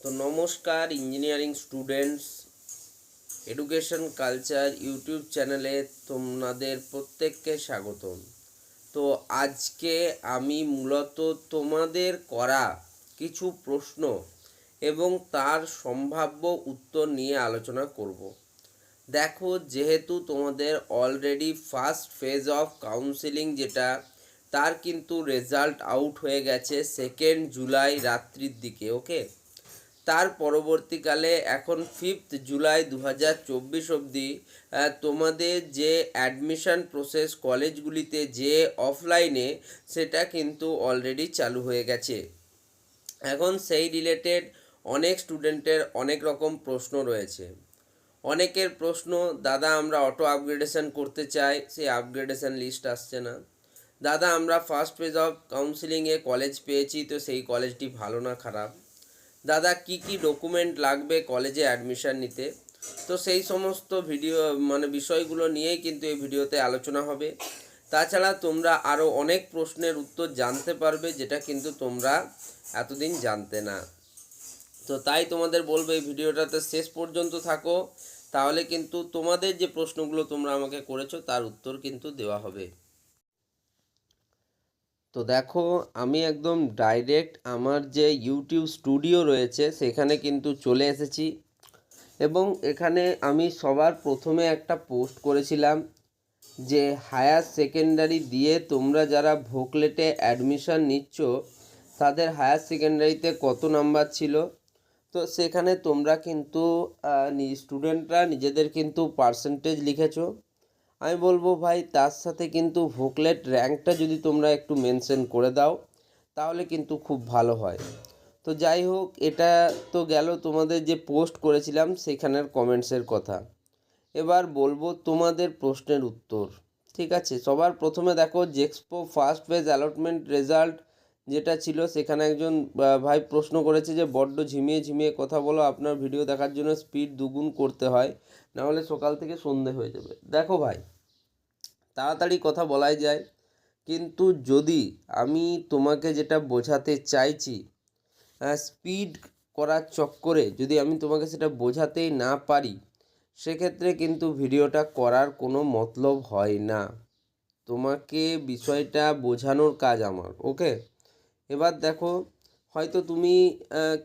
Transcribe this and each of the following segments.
তো নমস্কার engineering students education culture YouTube চ্যানেলে তোমাদের প্রত্যেককে স্বাগতম। তো আজকে আমি মূলত তোমাদের করা কিছু প্রশ্ন এবং তার সম্ভাব্য উত্তর নিয়ে আলোচনা করব। দেখো, যেহেতু তোমাদের already first phase of counselling যেটা, তার কিন্তু রেজাল্ট আউট হয়ে গেছে সেকেন্ড জুলাই রাত্রির দিকে ওকে তার পরবর্তীকালে এখন ফিফথ জুলাই দু হাজার চব্বিশ অবধি তোমাদের যে অ্যাডমিশন প্রসেস কলেজগুলিতে যে অফলাইনে সেটা কিন্তু অলরেডি চালু হয়ে গেছে। এখন সেই রিলেটেড অনেক স্টুডেন্টের অনেক রকম প্রশ্ন রয়েছে। অনেকের প্রশ্ন, দাদা, আমরা অটো আপগ্রেডেশন করতে চাই। সেই আপগ্রেডেশন লিস্ট আসছে না। দাদা, আমরা ফার্স্ট পেজ অফ কাউন্সিলিংয়ে কলেজ পেয়েছি, তো সেই কলেজটি ভালো না, খারাপ? দাদা, কি কি ডকুমেন্ট লাগবে কলেজে অ্যাডমিশন নিতে? তো সেই সমস্ত ভিডিও মানে বিষয়গুলো নিয়েই কিন্তু এই ভিডিওতে আলোচনা হবে। তাছাড়া তোমরা আরও অনেক প্রশ্নের উত্তর জানতে পারবে, যেটা কিন্তু তোমরা এতদিন জানতে না। তো তাই তোমাদের বলব, এই ভিডিওটাতে শেষ পর্যন্ত থাকো। তাহলে কিন্তু তোমাদের যে প্রশ্নগুলো তোমরা আমাকে করেছ, তার উত্তর কিন্তু দেওয়া হবে। তো দেখো, আমি একদম ডাইরেক্ট আমার যে ইউটিউব স্টুডিও রয়েছে, সেখানে কিন্তু চলে এসেছি। এবং এখানে আমি সবার প্রথমে একটা পোস্ট করেছিলাম যে হায়ার সেকেন্ডারি দিয়ে তোমরা যারা ভোকলেটে অ্যাডমিশন নিচ্ছ, তাদের হায়ার সেকেন্ডারিতে কত নাম্বার ছিল? তো সেখানে তোমরা কিন্তু স্টুডেন্টরা নিজেদের কিন্তু পার্সেন্টেজ লিখেছো। আমি বলব ভাই, তার সাথে কিন্তু ভোকলেট র্যাঙ্কটা যদি তোমরা একটু মেনশন করে দাও, তাহলে কিন্তু খুব ভালো হয়। তো যাই হোক, এটা তো গেল তোমাদের যে পোস্ট করেছিলাম, সেখানের কমেন্টসের কথা। এবার বলব তোমাদের প্রশ্নের উত্তর, ঠিক আছে? সবার প্রথমে দেখো JEXPO first page allotment result যেটা ছিল সেখানে একজন ভাই প্রশ্ন করেছে যে, বড্ড ঝিমিয়ে ঝিমিয়ে কথা বলো, আপনার ভিডিও দেখার জন্য স্পিড দুগুণ করতে হয়, নাহলে সকাল থেকে সন্ধে হয়ে যাবে। দেখো ভাই, তাড়াতাড়ি কথা বলাই যায়, কিন্তু যদি আমি তোমাকে যেটা বোঝাতে চাইছি স্পিড করার চক্করে যদি আমি তোমাকে সেটা বোঝাতেই না পারি, সেক্ষেত্রে কিন্তু ভিডিওটা করার কোনো মতলব হয় না। তোমাকে বিষয়টা বোঝানোর কাজ আমার ওকে এবার দেখো, হয়তো তুমি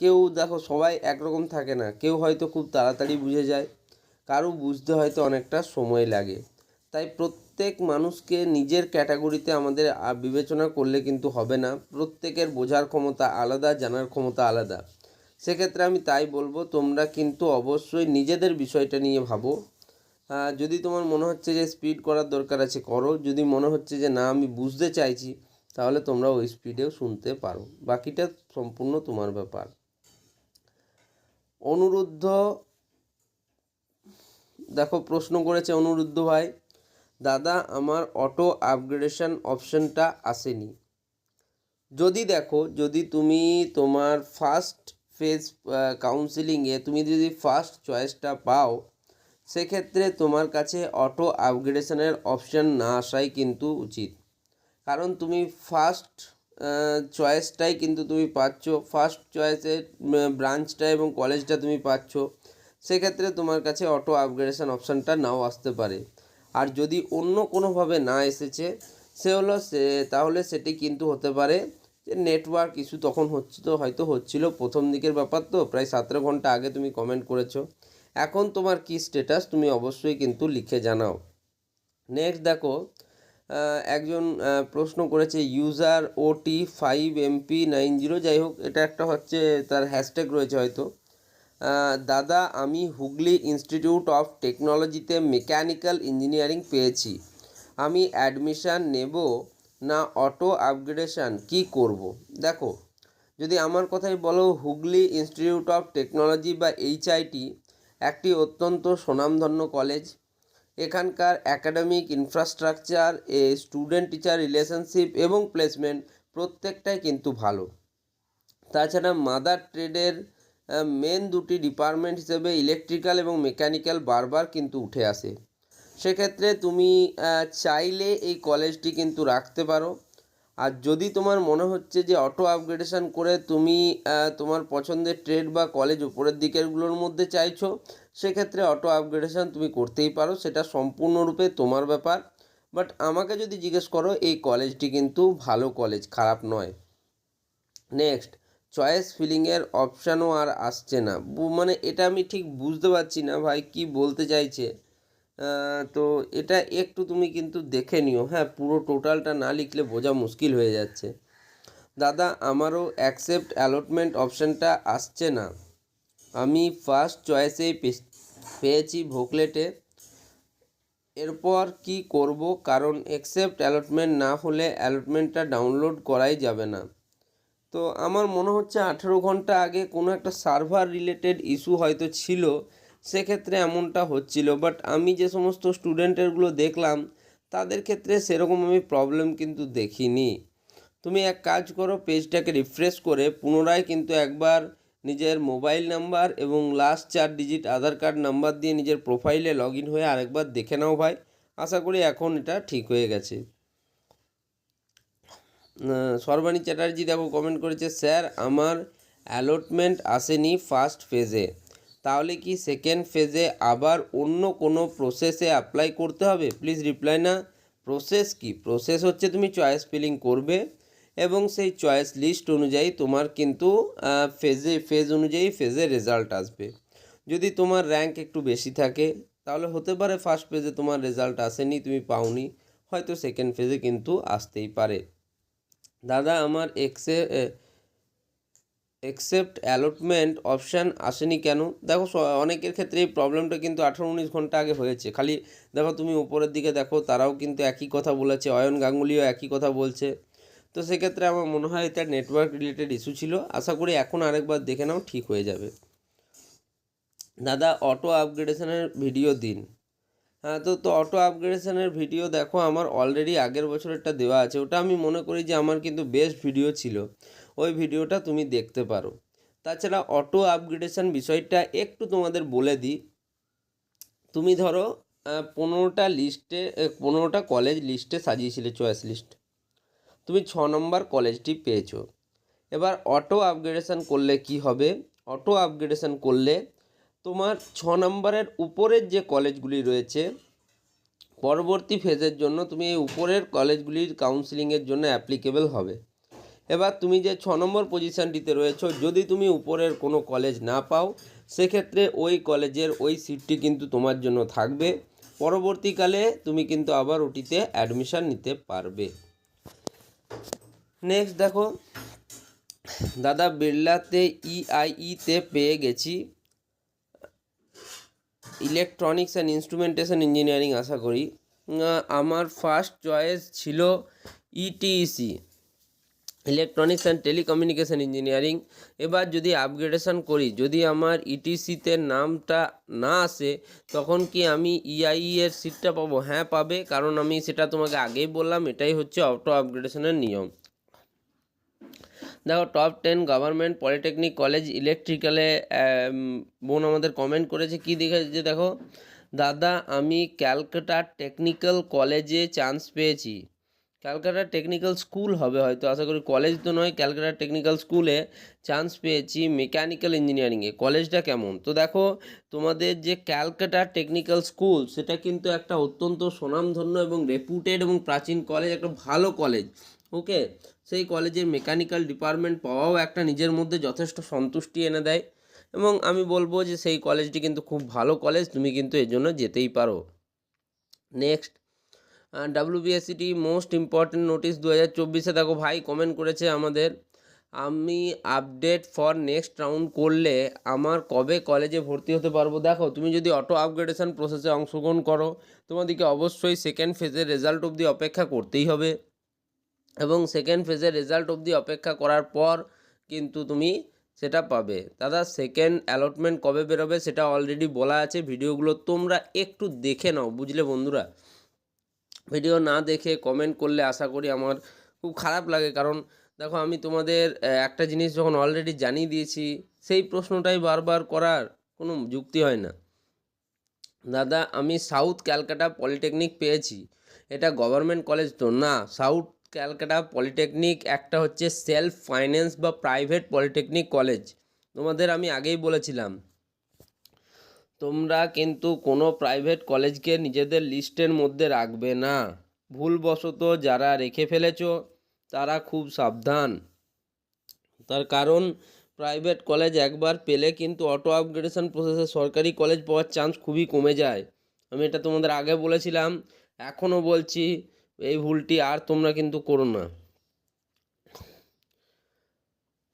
কেউ দেখো সবাই একরকম থাকে না। কেউ হয়তো খুব তাড়াতাড়ি বুঝে যায়। কারও বুঝতে হয়তো অনেকটা সময় লাগে। তাই প্রত্যেক মানুষকে নিজের ক্যাটাগরিতে আমাদের বিবেচনা করলে কিন্তু হবে না। প্রত্যেকের বোঝার ক্ষমতা আলাদা, জানার ক্ষমতা আলাদা। সেক্ষেত্রে আমি তাই বলব, তোমরা কিন্তু অবশ্যই নিজেদের বিষয়টা নিয়ে ভাবো। যদি তোমার মনে হচ্ছে যে স্পিড করার দরকার আছে, করো। যদি মনে হচ্ছে যে না, আমি বুঝতে চাইছি তাহলে তোমরা ওই স্পিডেও শুনতে পারো। বাকিটা সম্পূর্ণ তোমার ব্যাপার। অনুরুদ্ধ, দেখো প্রশ্ন করেছে অনুরুদ্ধ ভাই, দাদা, আমার অটো আপগ্রেডেশন অপশনটা আসেনি। যদি দেখো, যদি তুমি তোমার ফার্স্ট ফেজ কাউন্সিলিংয়ে তুমি যদি ফার্স্ট চয়েসটা পাও, সেক্ষেত্রে তোমার কাছে অটো আপগ্রেডেশনের অপশান না আসাই কিন্তু উচিত। কারণ তুমি ফার্স্ট চয়েসটাই কিন্তু তুমি পাচ্ছ। ফার্স্ট চয়েসের ব্রাঞ্চটা এবং কলেজটা তুমি পাচ্ছ। সেক্ষেত্রে তোমার কাছে অটো আপগ্রেডেশন অপশানটা নাও আসতে পারে। আর যদি অন্য কোনোভাবে না এসেছে, সে হলো সে, তাহলে সেটি কিন্তু হতে পারে যে নেটওয়ার্ক ইস্যু তখন হচ্ছে তো, হয়তো হচ্ছিল প্রথম দিকের ব্যাপার তো, প্রায় সতেরো ঘণ্টা আগে তুমি কমেন্ট করেছ। এখন তোমার কি স্ট্যাটাস তুমি অবশ্যই কিন্তু লিখে জানাও। নেক্সট দেখো একজন প্রশ্ন করেছে user OT five MP nine zero যাই হোক, এটা একটা হচ্ছে তার হ্যাশট্যাগ রয়েছে হয়তো। দাদা, আমি হুগলি ইনস্টিটিউট অফ টেকনোলজিতে মেকানিক্যাল ইঞ্জিনিয়ারিং পেয়েছি। আমি অ্যাডমিশান নেব না অটো আপগ্রেডেশন কি করব? দেখো, যদি আমার কথাই বলো, হুগলি ইনস্টিটিউট অফ টেকনোলজি বা এইচআইটি একটি অত্যন্ত সুনামধন্য কলেজ এখানকার অ্যাকাডেমিক ইনফ্রাস্ট্রাকচার এ স্টুডেন্ট টিচার রিলেশনশিপ এবং প্লেসমেন্ট প্রত্যেকটাই কিন্তু ভালো। তাছাড়া মাদার ট্রেডের মেন দুটি ডিপার্টমেন্ট হিসেবে ইলেকট্রিক্যাল এবং মেকানিক্যাল বারবার কিন্তু উঠে আসে। সেক্ষেত্রে তুমি চাইলে এই কলেজটি কিন্তু রাখতে পারো। আর যদি তোমার মনে হচ্ছে যে অটো আপগ্রেডেশন করে তুমি তোমার পছন্দের ট্রেড বা কলেজ উপরের দিকেরগুলোর মধ্যে চাইছো, সেক্ষেত্রে অটো আপগ্রেডেশন তুমি করতেই পারো, সেটা সম্পূর্ণরূপে তোমার ব্যাপার। বাট আমাকে যদি জিজ্ঞেস করো, এই কলেজটি কিন্তু ভালো কলেজ খারাপ নয়। নেক্সট চয়েস ফিলিংয়ের অপশানও আর আসছে না। মানে এটা আমি ঠিক বুঝতে পারছি না ভাই, কি বলতে চাইছে? তো এটা একটু তুমি কিন্তু দেখে নিও। হ্যাঁ পুরো টোটালটা না লিখলে বোঝা মুশকিল হয়ে যাচ্ছে। দাদা, আমারও অ্যাকসেপ্ট অ্যালটমেন্ট অপশানটা আসছে না। আমি ফার্স্ট চয়েসেই পেয়েছি ভোকলেটে এরপর কি করব? কারণ অ্যাকসেপ্ট অ্যালটমেন্ট না হলে অ্যালটমেন্টটা ডাউনলোড করাই যাবে না। তো আমার মনে হচ্ছে আঠেরো ঘণ্টা আগে কোনো একটা সার্ভার রিলেটেড ইস্যু হয়তো ছিল। সেক্ষেত্রে এমনটা হচ্ছিল বাট আমি যে সমস্ত স্টুডেন্টেরগুলো দেখলাম, তাদের ক্ষেত্রে সেরকম আমি প্রবলেম কিন্তু দেখিনি। তুমি এক কাজ করো পেজটাকে রিফ্রেশ করে পুনরায় কিন্তু একবার নিজের মোবাইল নাম্বার এবং লাস্ট চার ডিজিট আধার কার্ড নাম্বার দিয়ে নিজের প্রোফাইলে লগ ইন হয়ে আরেকবার দেখে নাও ভাই। আশা করি এখন এটা ঠিক হয়ে গেছে। সর্বাণী চ্যাটার্জি দেখো কমেন্ট করেছে স্যার আমার অ্যালটমেন্ট আসেনি ফার্স্ট ফেজে তাহলে কি সেকেন্ড ফেজে আবার অন্য কোনো প্রসেসে অ্যাপ্লাই করতে হবে? প্লিজ রিপ্লাই না। প্রসেস কি? প্রসেস হচ্ছে তুমি চয়েস ফিলিং করবে এবং সেই চয়েস লিস্ট অনুযায়ী তোমার কিন্তু ফেজে ফেজ অনুযায়ী ফেজে রেজাল্ট আসবে। যদি তোমার র্যাঙ্ক একটু বেশি থাকে, তাহলে হতে পারে ফার্স্ট ফেজে তোমার রেজাল্ট আসেনি, তুমি পাওনি। হয়তো সেকেন্ড ফেজে কিন্তু আসতেই পারে। দাদা, আমার এক্সে একসেপ্ট অ্যালটমেন্ট অপশান আসেনি কেন? দেখো অনেকের ক্ষেত্রে এই প্রবলেমটা কিন্তু আঠারো উনিশ ঘণ্টা আগে হয়েছে। খালি দেখো তুমি উপরের দিকে দেখো, তারাও কিন্তু একই কথা বলেছে, অয়ন গাঙ্গুলিও একই কথা বলছে। তো সেক্ষেত্রে আমার মনে হয় এটা নেটওয়ার্ক রিলেটেড ইস্যু ছিল। আশা করি এখন আরেকবার দেখে নাও, ঠিক হয়ে যাবে। দাদা অটো আপগ্রেডেশনের ভিডিও দিন। হ্যাঁ তো তো অটো আপগ্রেডেশনের ভিডিও দেখো, আমার অলরেডি আগের বছরেরটা দেওয়া আছে। ওটা আমি মনে করি যে আমার কিন্তু বেস্ট ভিডিও ছিল। ওই ভিডিওটা তুমি দেখতে পারো। তাছাড়া অটো আপগ্রেডেশন বিষয়টা একটু তোমাদের বলে দিই। তুমি ধরো পনেরোটা লিস্টে পনেরোটা কলেজ লিস্টে সাজিয়েছিলে চয়েস লিস্ট তুমি ছ নম্বর কলেজটি পেয়েছ। এবার অটো আপগ্রেডেশন করলে কি হবে? অটো আপগ্রেডেশন করলে তোমার ছ নম্বরের উপরের যে কলেজগুলি রয়েছে, পরবর্তী ফেজের জন্য তুমি এই উপরের কলেজগুলির কাউন্সিলিংয়ের জন্য অ্যাপ্লিকেবল হবে। এবার তুমি যে ছ নম্বর পজিশানটিতে রয়েছো, যদি তুমি উপরের কোনো কলেজ না পাও, সেক্ষেত্রে ওই কলেজের ওই সিটটি কিন্তু তোমার জন্য থাকবে। পরবর্তীকালে তুমি কিন্তু আবার ওটিতে অ্যাডমিশান নিতে পারবে। নেক্সট দেখো, দাদা বিড়লাতে ইআইইতে পেয়ে গেছি। ইলেকট্রনিক্স অ্যান্ড ইনস্ট্রুমেন্টেশন ইঞ্জিনিয়ারিং আশা করি। আমার ফার্স্ট চয়েস ছিল E ETEC electronics and telecommunication engineering এবার যদি আপগ্রেডেশন করি, যদি আমার ইটিসিতে নামটা না আসে, তখন কি আমি ইআইই এর সিটটা পাবো? হ্যাঁ পাবে। কারণ আমি সেটা তোমাকে আগেই বললাম, এটাই হচ্ছে অটো আপগ্রেডেশনের নিয়ম। দেখো top ten government polytechnic college ইলেকট্রিক্যালে বোন আমাদের কমেন্ট করেছে, কি দেখেছে দেখো? দাদা, আমি ক্যালকাটা টেকনিক্যাল কলেজে চান্স পেয়েছি। ক্যালকাটা টেকনিক্যাল স্কুল হবে হয়তো, আশা করি কলেজ তো নয়, ক্যালকাটা টেকনিক্যাল স্কুলে চান্স পেয়েছি মেকানিক্যাল ইঞ্জিনিয়ারিংয়ে কলেজটা কেমন? তো দেখো, তোমাদের যে ক্যালকাটা টেকনিক্যাল স্কুল, সেটা কিন্তু একটা অত্যন্ত স্বনামধন্য এবং রেপুটেড এবং প্রাচীন কলেজ, একটা ভালো কলেজ ওকে সেই কলেজের মেকানিক্যাল ডিপার্টমেন্ট পাওয়াও একটা নিজের মধ্যে যথেষ্ট সন্তুষ্টি এনে দেয় এবং আমি বলব যে সেই কলেজটি কিন্তু খুব ভালো কলেজ, তুমি কিন্তু এর জন্য যেতেই পারো। Next WBSCT most important notice দু হাজার চব্বিশে দেখো ভাই কমেন্ট করেছে আমাদের। আমি আপডেট ফর নেক্সট রাউন্ড করলে আমার কবে কলেজে ভর্তি হতে পারব? দেখো, তুমি যদি অটো আপগ্রেডেশন প্রসেসে অংশগ্রহণ করো, তোমাদেরকে অবশ্যই সেকেন্ড ফেজের রেজাল্ট অবধি অপেক্ষা করতেই হবে। এবং সেকেন্ড ফেজের রেজাল্ট অবধি অপেক্ষা করার পর কিন্তু তুমি সেটা পাবে। দাদা সেকেন্ড অ্যালটমেন্ট কবে বেরোবে সেটা অলরেডি বলা আছে। ভিডিওগুলো তোমরা একটু দেখে নাও, বুঝলে বন্ধুরা? ভিডিও না দেখে কমেন্ট করলে আশা করি আমার খুব খারাপ লাগে। কারণ দেখো আমি তোমাদের একটা জিনিস যখন অলরেডি জানিয়ে দিয়েছি, সেই প্রশ্নটাই বারবার করার কোনো যুক্তি হয় না। দাদা, আমি সাউথ ক্যালকাটা পলিটেকনিক পেয়েছি। এটা গভর্নমেন্ট কলেজ তো না। সাউথ ক্যালকাটা পলিটেকনিক একটা হচ্ছে সেলফ ফাইন্যান্স বা প্রাইভেট পলিটেকনিক কলেজ তোমাদের আমি আগেই বলেছিলাম। তোমরা কিন্তু কোনো প্রাইভেট কলেজকে নিজেদের লিস্টের মধ্যে রাখবে না। ভুলবশত যারা রেখে ফেলেছো, তারা খুব সাবধান। তার কারণ প্রাইভেট কলেজ একবার পেলে কিন্তু অটো আপগ্রেডেশন প্রসেসে সরকারি কলেজ পাওয়ার চান্স খুবই কমে যায়। আমি এটা তোমাদের আগে বলেছিলাম, এখনও বলছি, এই ভুলটি আর তোমরা কিন্তু করো না।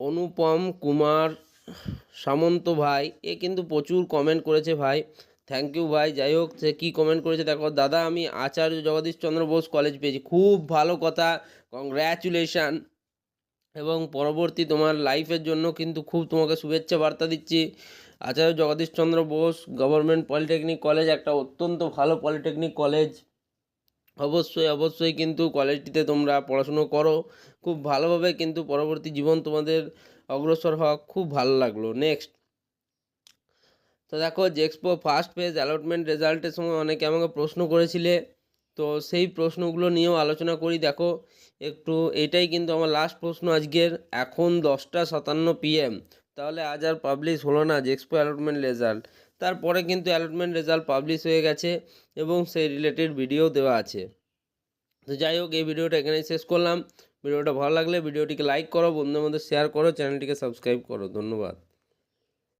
অনুপম কুমার সামন্ত ভাই, এ কিন্তু প্রচুর কমেন্ট করেছে ভাই। থ্যাংক ইউ ভাই, যাই হোক, সে কী কমেন্ট করেছে দেখো। দাদা, আমি আচার্য জগদীশ চন্দ্র বোস কলেজ পেয়েছি। খুব ভালো কথা কংগ্র্যাচুলেশান এবং পরবর্তী তোমার লাইফের জন্য কিন্তু খুব তোমাকে শুভেচ্ছা বার্তা দিচ্ছি। Acharya Jagadishchandra Bose government polytechnic college একটা অত্যন্ত ভালো পলিটেকনিক কলেজ অবশ্যই অবশ্যই কিন্তু কলেজটিতে তোমরা পড়াশুনো করো। খুব ভালোভাবে কিন্তু পরবর্তী জীবন তোমাদের অগ্রসর হওয়া খুব ভালো লাগল। নেক্সট তো দেখো জেক্সপো ফার্স্ট পেজ অ্যালটমেন্ট রেজাল্টের সময় অনেকে আমাকে প্রশ্ন করেছিলে। তো সেই প্রশ্নগুলো নিয়েও আলোচনা করি। দেখো, একটু এটাই কিন্তু আমার লাস্ট প্রশ্ন আজকের। এখন দশটা সাতান্ন পিএম তাহলে আজ আর পাবলিশ হলো না জেক্সপো অ্যালটমেন্ট রেজাল্ট তারপরে কিন্তু অ্যালটমেন্ট রেজাল্ট পাবলিশ হয়ে গেছে এবং সেই রিলেটেড ভিডিও দেওয়া আছে। তো যাই হোক, এই ভিডিওটা এখানেই শেষ করলাম। ভিডিওটা ভালো লাগলে ভিডিওটিকে লাইক করো বন্ধুদের মধ্যে শেয়ার করো চ্যানেলটিকে সাবস্ক্রাইব করো ধন্যবাদ